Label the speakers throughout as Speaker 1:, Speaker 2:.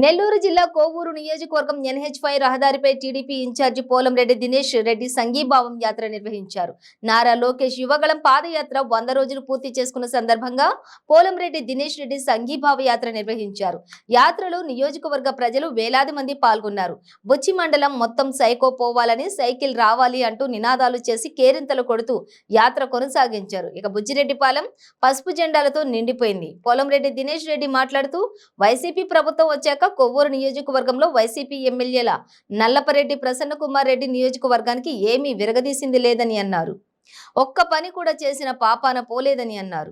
Speaker 1: నెల్లూరు జిల్లా కోవూరు నియోజకవర్గం ఎన్హెచ్ఐ రహదారిపై టీడీపీ ఇన్ఛార్జి పోలంరెడ్డి దినేష్ రెడ్డి సంఘీభావం యాత్ర నిర్వహించారు. నారా లోకేష్ యువగళం పాదయాత్ర వంద రోజులు పూర్తి చేసుకున్న సందర్భంగా పోలంరెడ్డి దినేష్ రెడ్డి సంఘీభావ యాత్ర నిర్వహించారు. యాత్రలో నియోజకవర్గ ప్రజలు వేలాది మంది పాల్గొన్నారు. బొచ్చి మండలం మొత్తం సైకో పోవాలని సైకిల్ రావాలి అంటూ నినాదాలు చేసి కేరింతలు కొడుతూ యాత్ర కొనసాగించారు. ఇక బుజ్జిరెడ్డిపాలెం పసుపు జెండాలతో నిండిపోయింది. పోలంరెడ్డి దినేష్ రెడ్డి మాట్లాడుతూ వైసీపీ ప్రభుత్వం వచ్చాక కొవ్వూరు నియోజకవర్గంలో వైసీపీ ఎమ్మెల్యేల నల్లపరెడ్డి ప్రసన్న కుమార్ రెడ్డి నియోజకవర్గానికి ఏమీ విరగదీసింది లేదని అన్నారు. ఒక్క పని కూడా చేసిన పాపాన పోలేదని అన్నారు.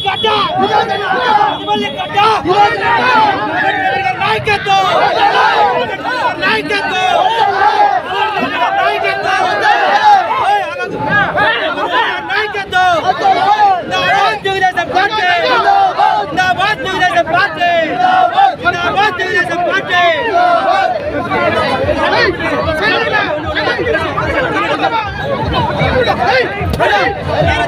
Speaker 2: గడ్డ! నాయకత్వం నాయకత్వం Hey!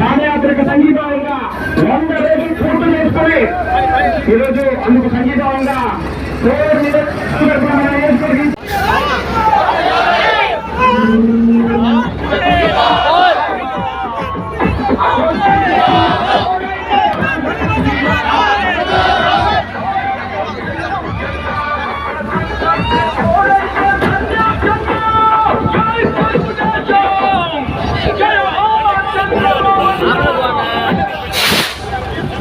Speaker 3: పాదయాత్రకు సంగీతంగా వంద రోజులు పూర్తి చేసుకొని ఈరోజు అందుకు సంగీతంగా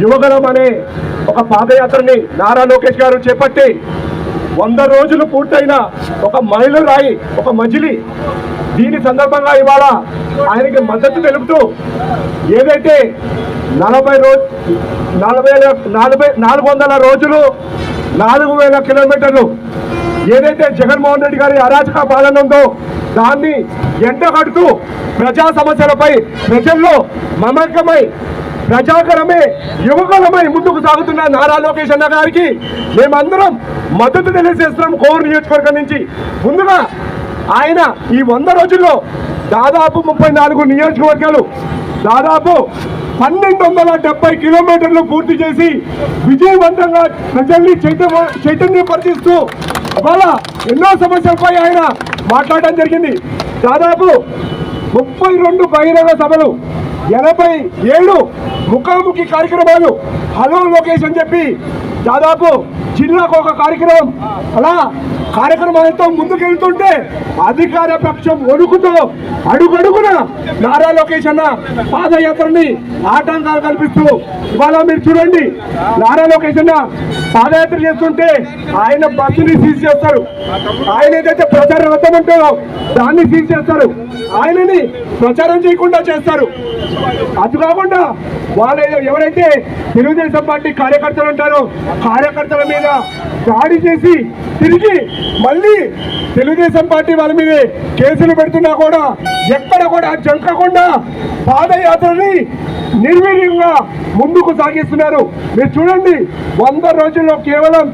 Speaker 3: యువగలం అనే ఒక పాదయాత్రని నారా లోకేష్ గారు చేపట్టి వంద రోజులు పూర్తయిన ఒక మహిళ రాయి ఒక మజిలి. దీని సందర్భంగా ఇవాళ ఆయనకి మద్దతు తెలుపుతూ ఏదైతే
Speaker 4: నలభై రోజు నలభై నలభై నాలుగు వందల రోజులు
Speaker 3: నాలుగు వేల కిలోమీటర్లు ఏదైతే జగన్మోహన్ రెడ్డి గారి అరాచక పాలన ఉందో దాన్ని ఎండగడుతూ ప్రజా సమస్యలపై ప్రజల్లో మమకమై ప్రజాకరమే యువకులమై ముందుకు సాగుతున్న నారా లోకేష్ అన్న గారికి మేమందరం మద్దతు తెలియజేస్తున్నాం కోవూరు నియోజకవర్గం నుంచి. ముందుగా ఆయన ఈ వంద రోజుల్లో దాదాపు ముప్పై నాలుగు నియోజకవర్గాలు దాదాపు పన్నెండు వందల డెబ్బై కిలోమీటర్లు పూర్తి చేసి విజయవంతంగా ప్రజల్ని చైతన్య చైతన్యపరిచిస్తూ ఇవాళ ఎన్నో సమస్యలపై ఆయన మాట్లాడడం జరిగింది. దాదాపు ముప్పై రెండు బహిరంగ సభలు ఎనభై ఏడు ముఖాముఖి కార్యక్రమాలు. హలో లోకేష్ అని చెప్పి దాదాపు జిల్లాకు ఒక కార్యక్రమం. అలా కార్యక్రమాలతో ముందుకెళ్తుంటే అధికార పక్షం వణుకుతో అడుగడుగున నారా లోకేష్ అన్న పాదయాత్రని ఆటంకాలు కల్పిస్తూ ఇవాళ మీరు చూడండి నారా లోకేష్ అన్న పాదయాత్ర చేస్తుంటే ఆయన బస్సుని సీజ్ చేస్తారు. ఆయన ఏదైతే ప్రచార రథం ఉంటుందో దాన్ని సీజ్ చేస్తారు. ఆయనని ప్రచారం చేయకుండా చేస్తారు. అది కాకుండా వాళ్ళు ఎవరైతే తెలుగుదేశం పార్టీ కార్యకర్తలు ఉంటారో కార్యకర్తల మీద దాడి చేసి తిరిగి మళ్ళీ తెలుగుదేశం పార్టీ వాళ్ళ మీద కేసులు పెడుతున్నా కూడా ఎక్కడ కూడా జంకకుండా పాదయాత్రని నిర్వీర్యంగా ముందుకు సాగిస్తున్నారు. మీరు చూడండి వంద రోజుల్లో కేవలం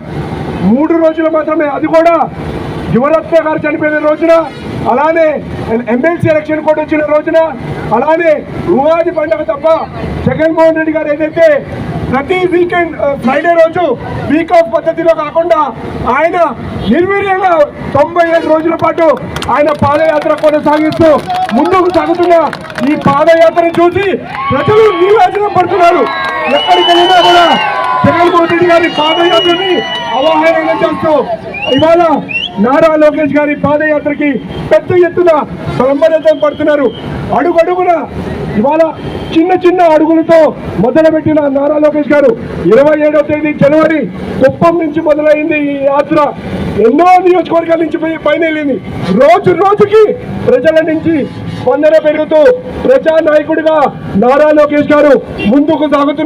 Speaker 3: మూడు రోజులు మాత్రమే అది కూడా యువరత్న గారు చనిపోయిన రోజున అలానే ఎమ్మెల్సీ ఎలక్షన్ కూడా వచ్చిన రోజున అలానే ఉగాది పండుగ తప్ప జగన్మోహన్ రెడ్డి గారు ఏదైతే ప్రతి వీకెండ్ ఫ్రైడే రోజు వీక్ ఆఫ్ పద్ధతిలో కాకుండా ఆయన నిర్వీర్యంగా తొంభై ఐదు రోజుల పాటు ఆయన పాదయాత్ర కొనసాగిస్తూ ముందుకు సాగుతున్న ఈ పాదయాత్రను చూసి ప్రజలు నీరాజనం పడుతున్నారు. ఎక్కడికి వెళ్ళినా కూడా జగన్మోహన్ రెడ్డి గారి పాదయాత్రని అవహేళన చేస్తూ ఇవాళ నారా లోకేష్ గారి పాదయాత్రకి పెద్ద ఎత్తున బ్రహ్మరథం పడుతున్నారు. అడుగడుగున ఇవాళ చిన్న చిన్న అడుగులతో మొదలుపెట్టిన నారా లోకేష్ గారు ఇరవై ఏడవ తేదీ జనవరి కుప్పం నుంచి మొదలైంది ఈ యాత్ర. ఎన్నో నియోజకవర్గాల నుంచి పైన వెళ్ళింది రోజు రోజుకి ప్రజల నుంచి స్పందన పెరుగుతూ ప్రజానాయకుడిగా నారా లోకేష్ గారు ముందుకు సాగుతున్నారు.